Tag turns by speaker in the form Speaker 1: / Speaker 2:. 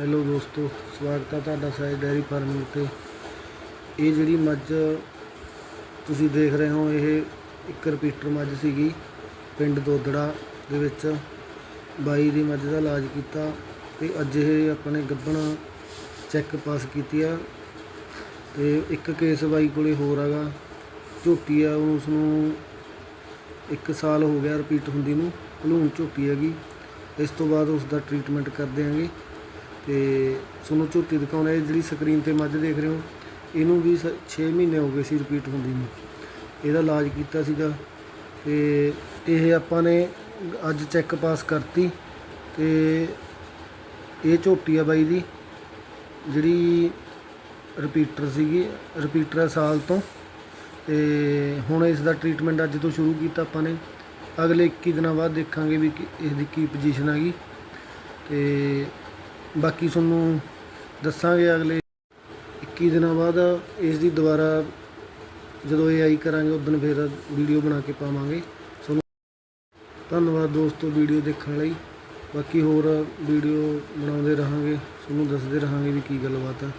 Speaker 1: Hello ਦੋਸਤੋ, ਸਵਾਗਤ ਹੈ ਤੁਹਾਡਾ ਸਾਇਦ ਡੈਰੀ ਫਾਰਮਿੰਗ ਤੇ ਇਹ ਜਿਹੜੀ ਮੱਝ ਤੁਸੀਂ ਦੇਖ ਰਹੇ ਹੋ, ਇਹ ਇੱਕ ਰਿਪੀਟਰ ਮੱਝ ਸੀਗੀ ਪਿੰਡ ਦੋਦੜਾ ਦੇ ਵਿੱਚ। ਬਾਈ ਦੀ ਮੱਝ ਦਾ ਇਲਾਜ ਕੀਤਾ ਤੇ ਅੱਜ ਇਹ ਆਪਣੇ ਗੱਭਣ ਚੈੱਕ ਪਾਸ ਕੀਤੀ ਆ। ਤੇ ਇੱਕ ਕੇਸ ਬਾਈ ਕੋਲੇ ਹੋਰ ਹੈਗਾ, ਝੋਟੀ ਆ ਉਸ ਨੂੰ ਇੱਕ ਸਾਲ ਹੋ ਗਿਆ ਰਿਪੀਟ ਹੁੰਦੀ ਨੂੰ, ਭਲੂਣ ਝੋਟੀ ਹੈਗੀ। ਇਸ ਤੋਂ ਬਾਅਦ ਉਸ ਦਾ ਟ੍ਰੀਟਮੈਂਟ ਕਰ ਦਿਆਂਗੇ ਤੇ ਤੁਹਾਨੂੰ ਝੋਟੀ ਦਿਖਾਉਣਾ, ਇਹ ਜਿਹੜੀ ਸਕਰੀਨ ਤੇ ਮੱਝ ਦੇਖ ਰਹੇ ਹੋ, ਇਹਨੂੰ ਵੀ 6 ਮਹੀਨੇ ਹੋ ਗਏ ਸੀ ਰਿਪੀਟ ਹੁੰਦੀ ਨੂੰ। ਇਹਦਾ ਇਲਾਜ ਕੀਤਾ ਸੀਗਾ ਤੇ ਇਹ ਆਪਾਂ ਨੇ ਅੱਜ ਚੈੱਕ ਪਾਸ ਕਰਤੀ ਤੇ ਇਹ ਝੋਟੀ ਆ ਬਾਈ ਦੀ, ਜਿਹੜੀ ਰਿਪੀਟਰ ਸੀਗੀ ਰਿਪੀਟਰ ਆ ਸਾਲ ਤੋਂ ਤੇ ਹੁਣ ਇਸ ਦਾ ਟ੍ਰੀਟਮੈਂਟ ਅੱਜ ਤੋਂ ਸ਼ੁਰੂ ਕੀਤਾ ਆਪਾਂ ਨੇ। ਅਗਲੇ 21 ਦਿਨਾਂ ਬਾਅਦ ਦੇਖਾਂਗੇ ਵੀ ਕਿ ਇਸ ਦੀ ਕੀ ਪੋਜੀਸ਼ਨ ਹੈਗੀ ਤੇ ਬਾਕੀ ਤੁਹਾਨੂੰ ਦੱਸਾਂਗੇ ਅਗਲੇ 21 ਦਿਨਾਂ ਬਾਅਦ ਇਸ ਦੀ ਦੁਬਾਰਾ ਜਦੋਂ ਇਹ ਆਈ ਕਰਾਂਗੇ ਉਦੋਂ ਫਿਰ ਵੀਡੀਓ ਬਣਾ ਕੇ ਪਾਵਾਂਗੇ। ਤੁਹਾਨੂੰ ਧੰਨਵਾਦ ਦੋਸਤੋ ਵੀਡੀਓ ਦੇਖਣ ਲਈ। ਬਾਕੀ ਹੋਰ ਵੀਡੀਓ ਬਣਾਉਂਦੇ ਰਹਾਂਗੇ, ਤੁਹਾਨੂੰ ਦੱਸਦੇ ਰਹਾਂਗੇ ਵੀ ਕੀ ਗੱਲਬਾਤ ਹੈ